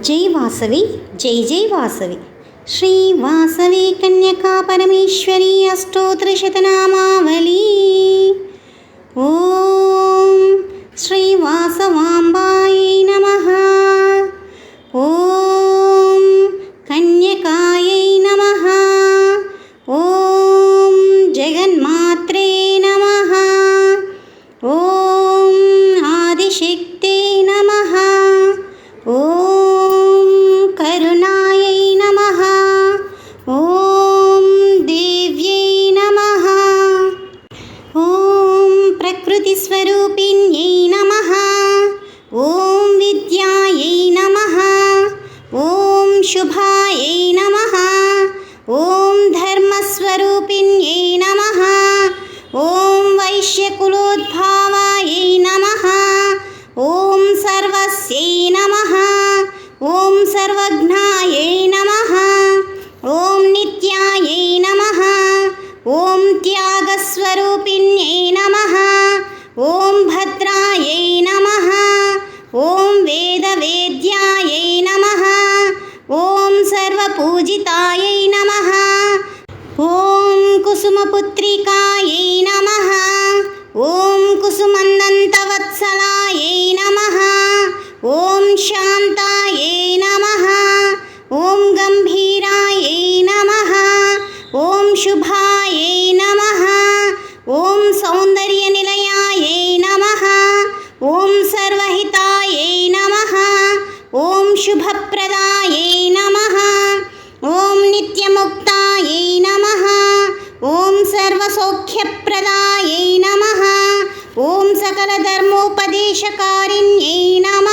ஜெய் வாசவி ஜெய் ஜெய் வாசவி. ஸ்ரீ வாசவி கன்யகா பரமேஸ்வரி அஷ்டோத்திரசதநாமாவலி ஓம் ஸ்ரீ வாசவாம்பாயே ॐ सर्वज्ञायै नमः। ॐ नित्यायै नमः। ॐ त्यागस्वरूपिण्यै नमः। ॐ भद्रायै नमः। ॐ वेदवेद्यायै नमः। ॐ सर्वपूजितायै नमः। ॐ कुसुमपुत्रिका शुभायै नमः। ॐ सौन्दर्यनिलयायै नमः। ॐ सर्वहितायै नमः। ॐ शुभप्रदायै नमः। ॐ नित्यमुक्तायै नमः। ॐ सर्वसौख्यप्रदायै नमः। ॐ सकलधर्मोपदेशकारिण्यै नमः।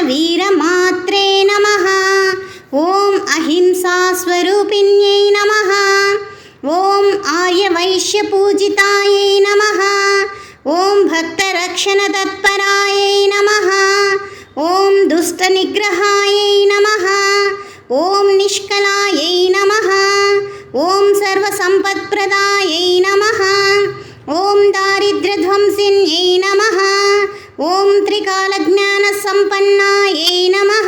वीरमात्रे नमः। ॐ अहिंसास्वरूपिण्यै नमः। ॐ आर्यवैश्यपूजितायै नमः। ॐ भक्तरक्षणतत्परायै नमः। ॐ दुष्टनिग्रहायै नमः। ॐ निष्कलायै नमः। ॐ सर्वसम्पत्प्रदायै नमः। ॐ दारिद्र्यध्वंसिन्यै नमः। ॐ त्रिकालज्ञानसम्पन्नायै नमः।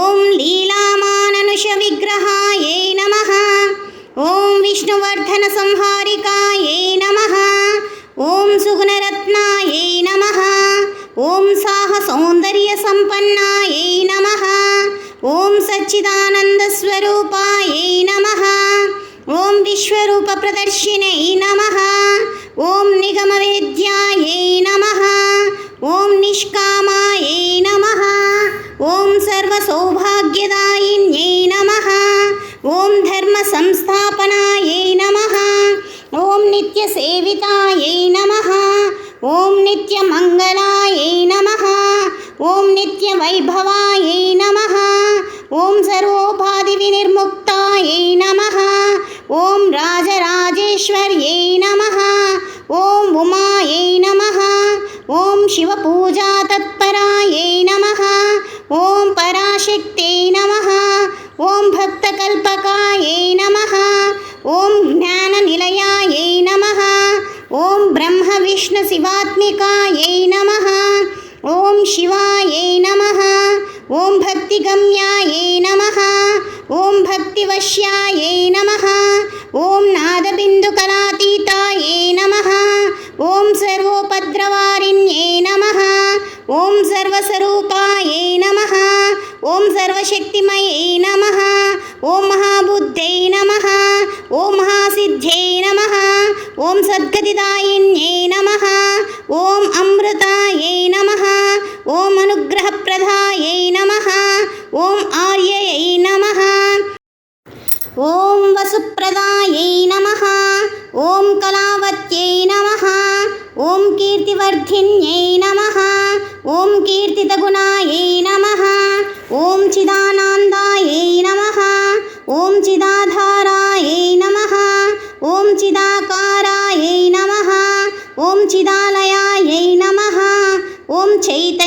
ॐ लीलामाननुषविग्रहायै नमः। ॐ विष्णुवर्धनसंहारिकायै नमः। ॐ सुगुणरत्नायै नमः। ॐ साहसौन्दर्यसम्पन्नायै नमः। ॐ सच्चिदानन्दस्वरूपायै नमः। ॐ विश्वरूपप्रदर्शिने नमः। ॐ निगमवेद्यायै नमः। सेवितायै नमः। ॐ नित्यमङ्गलायै नमः। ॐ नित्यवैभवायै नमः। ॐ सर्वोपाधिविनिर्मुक्तायै नमः। ॐ राजराजेश्वर्यै नमः। ॐ उमायै नमः। ॐ शिवपूजातत्परायै नमः। ॐ पराशक्त्यै नमः। ॐ भक्तकल्पकायै नमः। ॐ ज्ञाननिलय ॐ ब्रह्मविष्णुशिवात्मिकायै नमः। ॐ शिवायै नमः। ॐ भक्तिगम्यायै नमः। ॐ भक्तिवश्यायै नमः। ॐ नादबिन्दुकलातीतायै नमः। ॐ सर्वोपद्रवारिण्यै नमः। ॐ सर्वस्वरूपायै नमः। ॐ सर्वशक्तिमयै नमः। ॐ महाबुद्ध्यै नमः। ॐ महासिद्ध्यै नमः। ॐ सद्गतिदायिन्यै नमः। ॐ अमृतायै नमः। ॐ अनुग्रहप्रदाय नमः। ॐ आर्ययै नमः। ॐ वसुप्रदायै नमः। ॐ कलावत्यै नमः। ॐ कीर्तिवर्धिन्यै नमः। ॐ कीर्तितगुणायै नमः। ॐ चिदा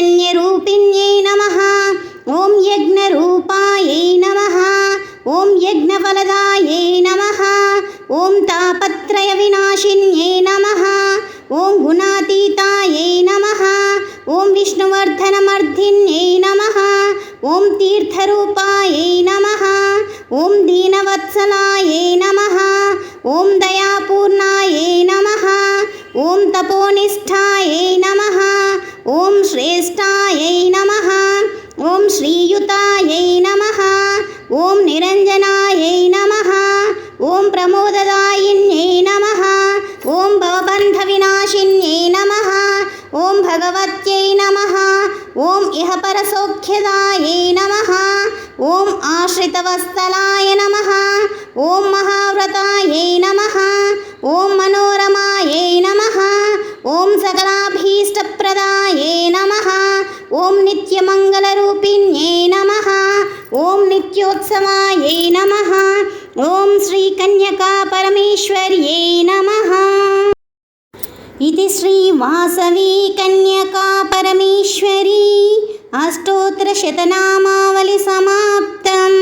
य नमः। ॐ यज्ञरूपायै नमः। ॐ यज्ञफलदायै नमः। ॐ तापत्रयविनाशिन्यै नमः। ॐ गुणातीतायै नमः। ॐ विष्णुवर्धनमर्धिन्यै नमः। ॐ तीर्थरूपायै नमः। ॐ दीनवत्सलायै नमः। ॐ दयापूर्णायै नमः। ॐ तपोनिष्ठा प्रमोददायिन्यै नमः। ॐ भवबन्धविनाशिन्यै नमः। ॐ भगवत्यै नमः। ॐ इह परसौख्यदायै नमः। ॐ आश्रितवत्सलाय नमः। ॐ महाव्रतायै नमः। ॐ मनोरमायै नमः। ॐ सकलाभीष्टप्रदायै नमः। ॐ नित्यमङ्गलरूपिण्यै नमः। ॐ नित्योत्सवायै नमः। ఓం శ్రీ కన్యకా పరమేశ్వర్యై నమ. ఇది శ్రీ వాసవి కన్యకా పరమేశ్వరీ. అష్టోత్తరశతనామావళి సమాప్తం.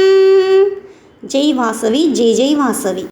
జై వాసవి జై జై వాసవి.